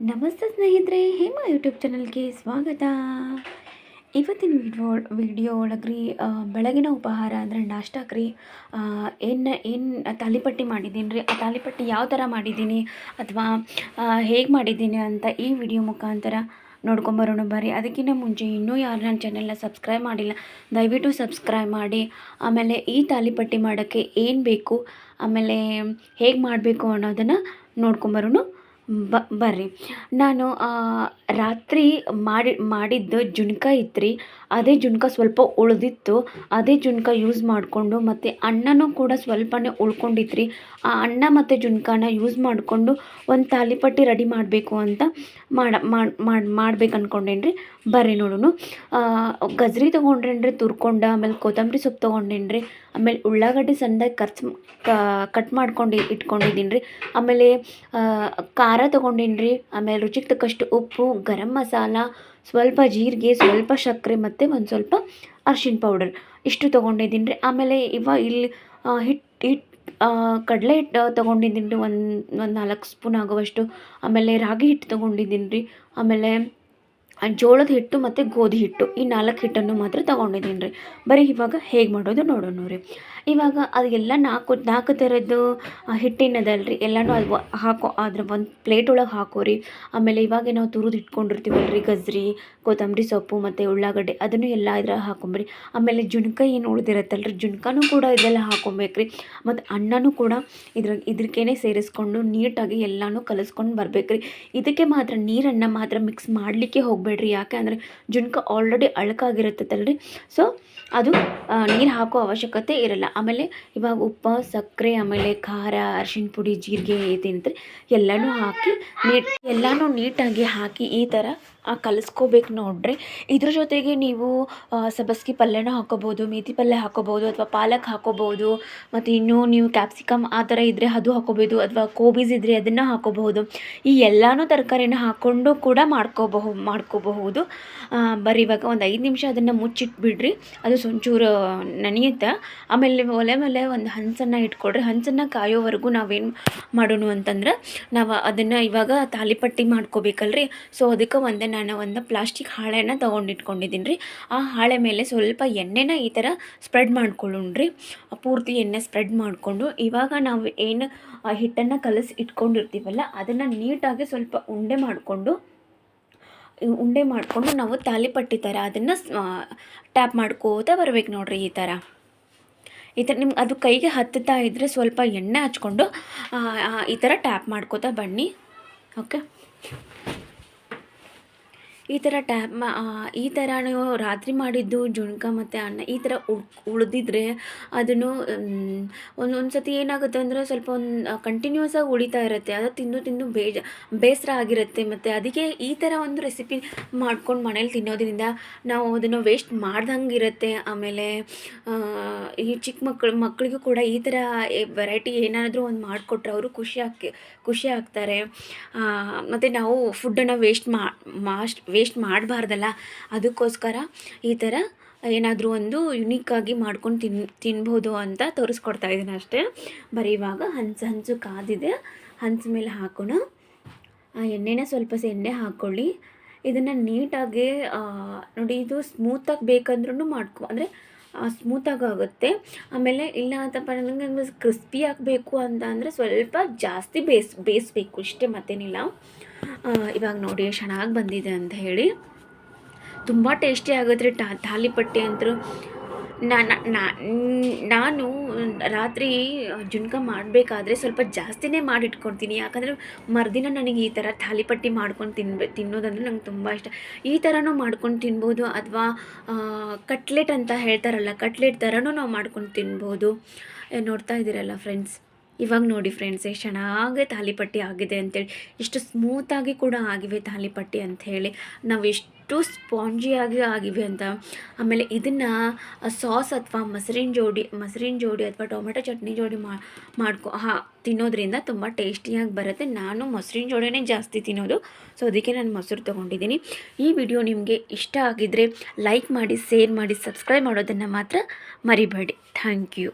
ನಮಸ್ತೆ ಸ್ನೇಹಿತರೆ, ಹೇಮ ಯೂಟ್ಯೂಬ್ ಚಾನಲ್ಗೆ ಸ್ವಾಗತ. ಇವತ್ತಿನ ವಿಡಿಯೋ ವಿಡಿಯೋ ಒಳಗ್ರಿ ಬೆಳಗಿನ ಉಪಹಾರ ಅಂದರೆ ನಾಷ್ಟಾಕ್ರಿ. ಏನು ಏನು ತಾಲಿಪಟ್ಟಿ ಮಾಡಿದ್ದೀನಿ ರೀ ಆ ತಾಲಿಪಟ್ಟಿ ಯಾವ ಥರ ಮಾಡಿದ್ದೀನಿ ಅಥವಾ ಹೇಗೆ ಮಾಡಿದ್ದೀನಿ ಅಂತ ಈ ವಿಡಿಯೋ ಮುಖಾಂತರ ನೋಡ್ಕೊಂಬರೋಣ ಬರ್ರಿ. ಅದಕ್ಕಿಂತ ಮುಂಚೆ ಇನ್ನೂ ಯಾರು ನನ್ನ ಚಾನೆಲ್ನ ಸಬ್ಸ್ಕ್ರೈಬ್ ಮಾಡಿಲ್ಲ, ದಯವಿಟ್ಟು ಸಬ್ಸ್ಕ್ರೈಬ್ ಮಾಡಿ. ಆಮೇಲೆ ಈ ತಾಲಿಪಟ್ಟಿ ಮಾಡೋಕ್ಕೆ ಏನು ಬೇಕು, ಆಮೇಲೆ ಹೇಗೆ ಮಾಡಬೇಕು ಅನ್ನೋದನ್ನು ನೋಡ್ಕೊಂಬರೋಣ ಬ ಬರ್ರಿ. ನಾನು ರಾತ್ರಿ ಮಾಡಿ ಮಾಡಿದ್ದು ಜುಣ್ಕ ಇತ್ತು ರೀ ಅದೇ ಜುಣ್ಕ ಸ್ವಲ್ಪ ಉಳಿದಿತ್ತು, ಅದೇ ಜುಣ್ಕ ಯೂಸ್ ಮಾಡಿಕೊಂಡು ಮತ್ತು ಅನ್ನನೂ ಕೂಡ ಸ್ವಲ್ಪನೇ ಉಳ್ಕೊಂಡಿದ್ರಿ. ಆ ಅನ್ನ ಮತ್ತು ಜುಣ್ಕಾನ ಯೂಸ್ ಮಾಡಿಕೊಂಡು ಒಂದು ತಾಲಿಪಟ್ಟಿ ರೆಡಿ ಮಾಡಬೇಕು ಅಂತ ಮಾಡ, ಮಾಡಿ ಮಾಡ್ಬೇಕು ಅಂದ್ಕೊಂಡೇನ್ರಿ ಬರ್ರಿ ನೋಡೋಣ ಗಜ್ರಿ ತೊಗೊಂಡ್ರೇನ್ರಿ ತುರ್ಕೊಂಡು, ಆಮೇಲೆ ಕೊತ್ತಂಬರಿ ಸೊಪ್ಪು ತೊಗೊಂಡೇನಿ ರೀ ಆಮೇಲೆ ಉಳ್ಳಾಗಡ್ಡಿ ಸಣ್ಣದಾಗಿ ಖರ್ಚು ಕಟ್ ಮಾಡ್ಕೊಂಡು ಇಟ್ಕೊಂಡಿದ್ದೀನಿ ರೀ ಆಮೇಲೆ ಖಾರ ತೊಗೊಂಡೇನ್ರಿ, ಆಮೇಲೆ ರುಚಿಗೆ ತಕ್ಕಷ್ಟು ಉಪ್ಪು, ಗರಂ ಮಸಾಲ ಸ್ವಲ್ಪ ಜೀರಿಗೆ, ಸ್ವಲ್ಪ ಸಕ್ಕರೆ ಮತ್ತು ಒಂದು ಸ್ವಲ್ಪ ಅರ್ಶಿಣ ಪೌಡರ್ ಇಷ್ಟು ತೊಗೊಂಡಿದ್ದೀನಿ ರೀ. ಆಮೇಲೆ ಇವ ಇಲ್ಲಿ ಹಿಟ್ಟು ಹಿಟ್ಟು ಕಡಲೆ ಹಿಟ್ಟು ತೊಗೊಂಡಿದ್ದೀನಿ ರೀ. ಒಂದು ಒಂದು ನಾಲ್ಕು ಸ್ಪೂನ್ ಆಗುವಷ್ಟು. ಆಮೇಲೆ ರಾಗಿ ಹಿಟ್ಟು ತೊಗೊಂಡಿದ್ದೀನಿ ರೀ. ಆಮೇಲೆ ಜೋಳದ ಹಿಟ್ಟು ಮತ್ತು ಗೋಧಿ ಹಿಟ್ಟು ಈ ನಾಲ್ಕು ಹಿಟ್ಟನ್ನು ಮಾತ್ರ ತೊಗೊಂಡಿದ್ದೀನಿ ರೀ. ಬರೀ ಇವಾಗ ಹೇಗೆ ಮಾಡೋದು ನೋಡೋಣ ರೀ. ಇವಾಗ ಅದೆಲ್ಲ ನಾಲ್ಕು ನಾಲ್ಕು ಥರದ್ದು ಹಿಟ್ಟಿನದಲ್ಲ ರೀ ಎಲ್ಲನೂ ಅದು ಹಾಕೋ, ಅದ್ರ ಒಂದು ಪ್ಲೇಟ್ ಒಳಗೆ ಹಾಕೋ ರೀ. ಆಮೇಲೆ ಇವಾಗ ನಾವು ತುರಿದು ಇಟ್ಕೊಂಡಿರ್ತೀವಲ್ಲ ರೀ ಗಜ್ರಿ, ಕೊತ್ತಂಬರಿ ಸೊಪ್ಪು ಮತ್ತು ಉಳ್ಳಾಗಡ್ಡೆ, ಅದನ್ನು ಎಲ್ಲ ಇದ್ರಾಗ ಹಾಕೊಂಬ್ರಿ ಆಮೇಲೆ ಜುಣ್ಕ ಏನು ಉಳಿದಿರತ್ತಲ್ಲ ರೀ ಜುನ್ಕನೂ ಕೂಡ ಇದೆಲ್ಲ ಹಾಕೊಬೇಕು ರೀ ಮತ್ತು ಅನ್ನನೂ ಕೂಡ ಇದ್ರ ಇದ್ರಕ್ಕೇನೆ ಸೇರಿಸ್ಕೊಂಡು ನೀಟಾಗಿ ಎಲ್ಲನೂ ಕಲಿಸ್ಕೊಂಡು ಬರ್ಬೇಕು ರೀ ಇದಕ್ಕೆ ಮಾತ್ರ ನೀರನ್ನು ಮಾತ್ರ ಮಿಕ್ಸ್ ಮಾಡಲಿಕ್ಕೆ ಹೋಗಬೇಡ್ರಿ ಯಾಕೆ ಅಂದರೆ ಜುಣ್ಕ ಆಲ್ರೆಡಿ ಅಳಕಾಗಿರುತ್ತಲ್ಲ ರೀ ಸೊ ಅದು ನೀರು ಹಾಕೋ ಅವಶ್ಯಕತೆ ಇರಲ್ಲ. ಆಮೇಲೆ ಇವಾಗ ಉಪ್ಪು, ಸಕ್ಕರೆ, ಆಮೇಲೆ ಖಾರ ಅರಿಶಿನ ಪುಡಿ, ಜೀರಿಗೆ ಏನಂತಾರೆ ಎಲ್ಲನೂ ಹಾಕಿ ನೀಟ್, ಎಲ್ಲನೂ ನೀಟಾಗಿ ಹಾಕಿ ಈ ಥರ ಕಲಿಸ್ಕೋಬೇಕು ನೋಡ್ರಿ. ಇದ್ರ ಜೊತೆಗೆ ನೀವು ಸಬ್ಬಸ್ಗೆ ಪಲ್ಯನೂ ಹಾಕೋಬೋದು ಮೇಥಿ ಪಲ್ಯ ಹಾಕೋಬೋದು, ಅಥವಾ ಪಾಲಕ್ ಹಾಕೋಬೋದು, ಮತ್ತು ಇನ್ನೂ ನೀವು ಕ್ಯಾಪ್ಸಿಕಮ್ ಆ ಥರ ಇದ್ದರೆ ಅದು ಹಾಕೋಬೋದು, ಅಥವಾ ಕೋಬೀಸ್ ಇದ್ದರೆ ಅದನ್ನು ಹಾಕೋಬಹುದು. ಈ ಎಲ್ಲನೂ ತರಕಾರಿನ ಹಾಕ್ಕೊಂಡು ಕೂಡ ಮಾಡ್ಕೋಬಹು ಮಾಡ್ಕೋಬಹುದು ಬರೀ ಇವಾಗ ಒಂದು ಐದು ನಿಮಿಷ ಅದನ್ನು ಮುಚ್ಚಿಟ್ಬಿಡ್ರಿ. ಅದು ಸೊಂಚೂರು ನೆನೆಯುತ್ತೆ. ಆಮೇಲೆ ಒಲೆ ಮೇಲೆ ಒಂದು ಹಂಚನ್ನು ಇಟ್ಕೊಡ್ರಿ. ಹಂಚನ್ನು ಕಾಯೋವರೆಗೂ ನಾವೇನು ಮಾಡೋಣ ಅಂತಂದ್ರೆ ನಾವು ಅದನ್ನು ಇವಾಗ ತಾಲಿಪಟ್ಟಿ ಮಾಡ್ಕೋಬೇಕಲ್ರಿ. ಸೊ ಅದಕ್ಕೆ ಒಂದೇ ನಾನು ಒಂದು ಪ್ಲಾಸ್ಟಿಕ್ ಹಾಳೆನ ತೊಗೊಂಡಿಟ್ಕೊಂಡಿದ್ದೀನಿ ರೀ ಆ ಹಾಳೆ ಮೇಲೆ ಸ್ವಲ್ಪ ಎಣ್ಣೆನ ಈ ಥರ ಸ್ಪ್ರೆಡ್ ಮಾಡ್ಕೊಳ್ಳೋಣ್ರಿ. ಪೂರ್ತಿ ಎಣ್ಣೆ ಸ್ಪ್ರೆಡ್ ಮಾಡಿಕೊಂಡು ಇವಾಗ ನಾವು ಏನು ಹಿಟ್ಟನ್ನು ಕಲಸಿ ಇಟ್ಕೊಂಡಿರ್ತೀವಲ್ಲ, ಅದನ್ನು ನೀಟಾಗಿ ಸ್ವಲ್ಪ ಉಂಡೆ ಮಾಡಿಕೊಂಡು ಉಂಡೆ ಮಾಡಿಕೊಂಡು ನಾವು ತಾಲಿಪಟ್ಟಿ ಥರ ಅದನ್ನು ಟ್ಯಾಪ್ ಮಾಡ್ಕೋತಾ ಬರ್ಬೇಕು ನೋಡಿರಿ ಈ ಥರ. ಈ ಥರ ನಿಮ್ಗೆ ಅದು ಕೈಗೆ ಹತ್ತುತ್ತಾ ಇದ್ದರೆ ಸ್ವಲ್ಪ ಎಣ್ಣೆ ಹಚ್ಕೊಂಡು ಈ ಥರ ಟ್ಯಾಪ್ ಮಾಡ್ಕೋತಾ ಬನ್ನಿ. ಓಕೆ ಈ ಥರ ಟ್ಯಾಪ್ ಮಾ ಈ ಥರ ರಾತ್ರಿ ಮಾಡಿದ್ದು ಜುಣ್ಕ ಮತ್ತು ಅನ್ನ ಈ ಥರ ಉಳಿದಿದ್ರೆ ಅದನ್ನು ಒಂದೊಂದು ಸತಿ ಏನಾಗುತ್ತೆ ಅಂದರೆ ಸ್ವಲ್ಪ ಒಂದು ಕಂಟಿನ್ಯೂಸ್ ಆಗಿ ಉಳಿತಾ ಇರುತ್ತೆ. ಅದು ತಿಂದು ತಿಂದು ಬೇಜ, ಬೇಸರ ಆಗಿರುತ್ತೆ. ಮತ್ತು ಅದಕ್ಕೆ ಈ ಥರ ಒಂದು ರೆಸಿಪಿ ಮಾಡ್ಕೊಂಡು ಮನೇಲಿ ತಿನ್ನೋದ್ರಿಂದ ನಾವು ಅದನ್ನು ವೇಸ್ಟ್ ಮಾಡ್ದಂಗೆ ಇರುತ್ತೆ. ಆಮೇಲೆ ಈ ಚಿಕ್ಕ ಮಕ್ಕಳು ಮಕ್ಕಳಿಗೂ ಕೂಡ ಈ ಥರ ವೆರೈಟಿ ಏನಾದರೂ ಒಂದು ಮಾಡಿಕೊಟ್ರೆ ಅವರು ಖುಷಿ ಆಗಿ ಖುಷಿ ಆಗ್ತಾರೆ. ಮತ್ತು ನಾವು ಫುಡ್ಡನ್ನು ವೇಸ್ಟ್ ಮಾಸ್ಟ್ ವೇಸ್ಟ್ ಮಾಡಬಾರ್ದಲ್ಲ. ಅದಕ್ಕೋಸ್ಕರ ಈ ಥರ ಏನಾದರೂ ಒಂದು ಯುನೀಕಾಗಿ ಮಾಡ್ಕೊಂಡು ತಿನ್, ತಿನ್ಬೋದು ಅಂತ ತೋರಿಸ್ಕೊಡ್ತಾ ಇದ್ದೀನಿ ಅಷ್ಟೇ. ಬರೀ ಇವಾಗ ಹಂಚು ಹಂಚು ಕಾದಿದೆ. ಹಂಚು ಮೇಲೆ ಹಾಕೋಣ. ಎಣ್ಣೆನ ಸ್ವಲ್ಪ ಎಣ್ಣೆ ಹಾಕ್ಕೊಳ್ಳಿ ಇದನ್ನು ನೀಟಾಗಿ ನೋಡಿ ಇದು ಸ್ಮೂತಾಗಿ ಬೇಕಂದ್ರೂ ಮಾಡ್ಕೊ, ಅಂದರೆ ಸ್ಮೂತಾಗಿ ಆಗುತ್ತೆ. ಆಮೇಲೆ ಇಲ್ಲ ಅಂತಪ್ಪ ನನಗೆ ಕ್ರಿಸ್ಪಿ ಆಗಬೇಕು ಅಂತ ಅಂದರೆ ಸ್ವಲ್ಪ ಜಾಸ್ತಿ ಬೇಯಿಸ್ ಬೇಯಿಸ್ಬೇಕು. ಇಷ್ಟೇ ಮತ್ತೇನಿಲ್ಲ. ಇವಾಗ ನೋಡಿ ಚೆನ್ನಾಗಿ ಬಂದಿದೆ ಅಂತ ಹೇಳಿ. ತುಂಬ ಟೇಸ್ಟಿ ಆಗುತ್ತೆ ರೀ ತಾಲಿಪಟ್ಟಿ ಅಂತೂ. ನಾನು ರಾತ್ರಿ ಜುಣ್ಕ ಮಾಡಬೇಕಾದ್ರೆ ಸ್ವಲ್ಪ ಜಾಸ್ತಿನೇ ಮಾಡಿಟ್ಕೊಳ್ತೀನಿ ಯಾಕಂದರೆ ಮರುದಿನ ನನಗೆ ಈ ಥರ ಥಾಲಿಪಟ್ಟಿ ಮಾಡ್ಕೊಂಡು ತಿನ್ಬೇ, ತಿನ್ನೋದಂದ್ರೆ ನಂಗೆ ತುಂಬ ಇಷ್ಟ. ಈ ಥರನೂ ಮಾಡ್ಕೊಂಡು ತಿನ್ಬೋದು ಅಥವಾ ಕಟ್ಲೆಟ್ ಅಂತ ಹೇಳ್ತಾರಲ್ಲ, ಕಟ್ಲೆಟ್ ಥರನೂ ನಾವು ಮಾಡ್ಕೊಂಡು ತಿನ್ಬೋದು. ನೋಡ್ತಾ ಇದ್ದೀರಲ್ಲ ಫ್ರೆಂಡ್ಸ್ ಇವಾಗ ನೋಡಿ ಫ್ರೆಂಡ್ಸ್ ಎಷ್ಟು ಚೆನ್ನಾಗಿ ತಾಲಿಪಟ್ಟಿ ಆಗಿದೆ ಅಂತೇಳಿ ಎಷ್ಟು ಸ್ಮೂತಾಗಿ ಕೂಡ ಆಗಿವೆ ತಾಲಿಪಟ್ಟಿ ಅಂಥೇಳಿ ನಾವು ಎಷ್ಟು ಸ್ಪಾಂಜಿಯಾಗಿ ಆಗಿವೆ ಅಂತ. ಆಮೇಲೆ ಇದನ್ನು ಸಾಸ್ ಅಥವಾ ಮೊಸರಿನ ಜೋಡಿ ಮೊಸರಿನ ಜೋಡಿ ಅಥವಾ ಟೊಮೆಟೊ ಚಟ್ನಿ ಜೋಡಿ ಮಾಡ್ಕೊ, ಹಾ, ತಿನ್ನೋದ್ರಿಂದ ತುಂಬ ಟೇಸ್ಟಿಯಾಗಿ ಬರುತ್ತೆ. ನಾನು ಮೊಸರಿನ ಜೋಡಿನೇ ಜಾಸ್ತಿ ತಿನ್ನೋದು ಸೊ ಅದಕ್ಕೆ ನಾನು ಮೊಸರು ತೊಗೊಂಡಿದ್ದೀನಿ. ಈ ವಿಡಿಯೋ ನಿಮಗೆ ಇಷ್ಟ ಆಗಿದ್ದರೆ ಲೈಕ್ ಮಾಡಿ ಶೇರ್ ಮಾಡಿ ಸಬ್ಸ್ಕ್ರೈಬ್ ಮಾಡೋದನ್ನು ಮಾತ್ರ ಮರಿಬೇಡಿ. Thank you